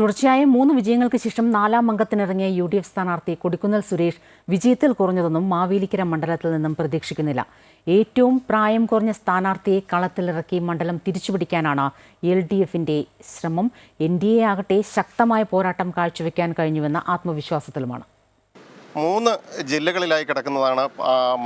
തുടർച്ചയായ മൂന്ന് വിജയങ്ങൾക്ക് ശേഷം നാലാം അംഗത്തിനിറങ്ങിയ യു ഡി എഫ് സ്ഥാനാർത്ഥി കൊടിക്കുന്നിൽ സുരേഷ് വിജയത്തിൽ കുറഞ്ഞതൊന്നും മാവേലിക്കര മണ്ഡലത്തിൽ നിന്നും പ്രതീക്ഷിക്കുന്നില്ല. ഏറ്റവും പ്രായം കുറഞ്ഞ സ്ഥാനാർത്ഥിയെ കളത്തിലിറക്കി മണ്ഡലം തിരിച്ചുപിടിക്കാനാണ് എൽ ഡി എഫിന്റെ ശ്രമം. എൻ ഡി എ ആകട്ടെ ശക്തമായ പോരാട്ടം കാഴ്ചവെക്കാൻ കഴിഞ്ഞുവെന്ന ആത്മവിശ്വാസത്തിലുമാണ്. മൂന്ന് ജില്ലകളിലായി കിടക്കുന്നതാണ്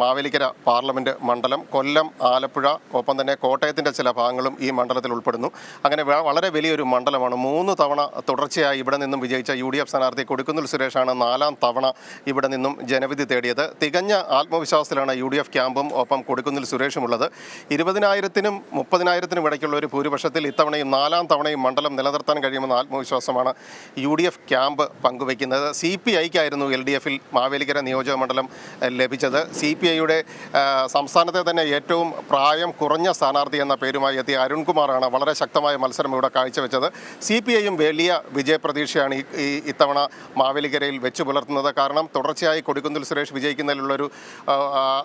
മാവേലിക്കര പാർലമെന്റ് മണ്ഡലം കൊല്ലം ആലപ്പുഴ ഒപ്പം തന്നെ കോട്ടയത്തിന്റെ ചില ഭാഗങ്ങളും ഈ മണ്ഡലത്തിൽ ഉൾപ്പെടുന്നു. അങ്ങനെ വളരെ വലിയൊരു മണ്ഡലമാണ്. മൂന്ന് തവണ തുടർച്ചയായി ഇവിടെ നിന്നും വിജയിച്ച യു ഡി എഫ് സ്ഥാനാർത്ഥി കൊടിക്കുന്നിൽ സുരേഷാണ് നാലാം തവണ ഇവിടെ നിന്നും ജനവിധി തേടിയത്. തികഞ്ഞ ആത്മവിശ്വാസത്തിലാണ് യു ഡി എഫ് ക്യാമ്പും ഒപ്പം കൊടിക്കുന്നിൽ സുരേഷും ഉള്ളത് ഇരുപതിനായിരത്തിനും മുപ്പതിനായിരത്തിനും ഇടയ്ക്കുള്ള ഒരു ഭൂരിപക്ഷത്തിൽ ഇത്തവണയും നാലാം തവണയും മണ്ഡലം നിലനിർത്താൻ കഴിയുമെന്ന ആത്മവിശ്വാസമാണ് യു ഡി എഫ് ക്യാമ്പ് പങ്കുവയ്ക്കുന്നത്. സി പി ഐക്കായിരുന്നു എൽ ഡി എഫിൽ മാവേലിക്കര നിയോജക മണ്ഡലം ലഭിച്ചത്. സി പി ഐയുടെ സംസ്ഥാനത്തെ തന്നെ ഏറ്റവും പ്രായം കുറഞ്ഞ സ്ഥാനാർത്ഥി എന്ന പേരുമായി എത്തിയ അരുൺകുമാറാണ് വളരെ ശക്തമായ മത്സരം ഇവിടെ കാഴ്ചവെച്ചത്. സി പി ഐയും വലിയ വിജയപ്രതീക്ഷയാണ് ഈ- ഇത്തവണ മാവേലിക്കരയിൽ വെച്ചു പുലർത്തുന്നത്. കാരണം തുടർച്ചയായി കൊടിക്കുന്നിൽ സുരേഷ് വിജയിക്കുന്നതിലുള്ളൊരു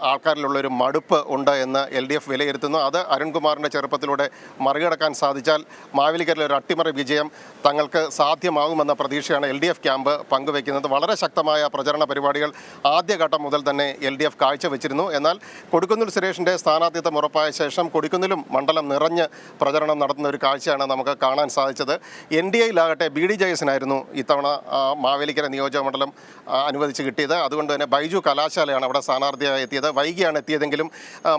ആൾക്കാരിലുള്ളൊരു മടുപ്പ് ഉണ്ട് എന്ന് എൽ ഡി എഫ് വിലയിരുത്തുന്നു. അത് അരുൺകുമാറിന്റെ ചെറുപ്പത്തിലൂടെ മറികടക്കാൻ സാധിച്ചാൽ മാവേലിക്കരയിൽ ഒരു അട്ടിമറി വിജയം തങ്ങൾക്ക് സാധ്യമാകുമെന്ന പ്രതീക്ഷയാണ് എൽ ഡി എഫ് ക്യാമ്പ് പങ്കുവയ്ക്കുന്നത് വളരെ ശക്തമായ പ്രചരണ പരിപാടികൾ ആദ്യഘട്ടം മുതൽ തന്നെ എൽ ഡി എഫ് കാഴ്ചവെച്ചിരുന്നു. എന്നാൽ കൊടിക്കുന്നിൽ സുരേഷിന്റെ സ്ഥാനാർത്ഥിത്വം ഉറപ്പായ ശേഷം കൊടിക്കുന്നിലും മണ്ഡലം നിറഞ്ഞ് പ്രചരണം നടത്തുന്ന ഒരു കാഴ്ചയാണ് നമുക്ക് കാണാൻ സാധിച്ചത്. എൻ ഡി എയിലാകട്ടെ ബി ഡി ജെ എസിനായിരുന്നു ഇത്തവണ മാവേലിക്കര നിയോജക മണ്ഡലം അനുവദിച്ച് കിട്ടിയത്. അതുകൊണ്ട് തന്നെ ബൈജു കലാശാലയാണ് അവിടെ സ്ഥാനാർത്ഥിയായി എത്തിയത്. വൈകിയാണ് എത്തിയതെങ്കിലും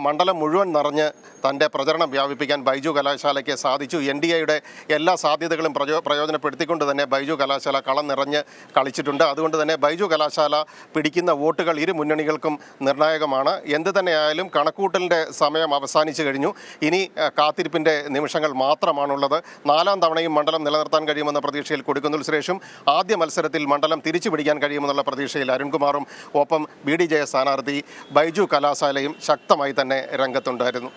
മണ്ഡലം മുഴുവൻ നിറഞ്ഞ് തന്റെ പ്രചരണം വ്യാപിപ്പിക്കാൻ ബൈജു കലാശാലയ്ക്ക് സാധിച്ചു. എൻ ഡി എയുടെ എല്ലാ സാധ്യതകളും പ്രയോ പ്രയോജനപ്പെടുത്തിക്കൊണ്ട് തന്നെ ബൈജു കലാശാല കളം നിറഞ്ഞ് കളിച്ചിട്ടുണ്ട്. അതുകൊണ്ട് തന്നെ ബൈജു കലാശാല പിടിക്കുന്ന വോട്ടുകൾ ഇരു മുന്നണികൾക്കും നിർണായകമാണ്. എന്ത് തന്നെയായാലും കണക്കൂട്ടലിന്റെ സമയം അവസാനിച്ചു കഴിഞ്ഞു. ഇനി കാത്തിരിപ്പിന്റെ നിമിഷങ്ങൾ മാത്രമാണുള്ളത്. നാലാം തവണയും മണ്ഡലം നിലനിർത്താൻ കഴിയുമെന്ന പ്രതീക്ഷയിൽ കൊടുക്കുന്നിൽ സുരേഷും ആദ്യ മത്സരത്തിൽ മണ്ഡലം തിരിച്ചു പിടിക്കാൻ കഴിയുമെന്നുള്ള പ്രതീക്ഷയിൽ അരുൺകുമാറും ഒപ്പം ബി ഡി. ജെ സ്ഥാനാർത്ഥി ബൈജു കലാശാലയും ശക്തമായി തന്നെ രംഗത്തുണ്ടായിരുന്നു.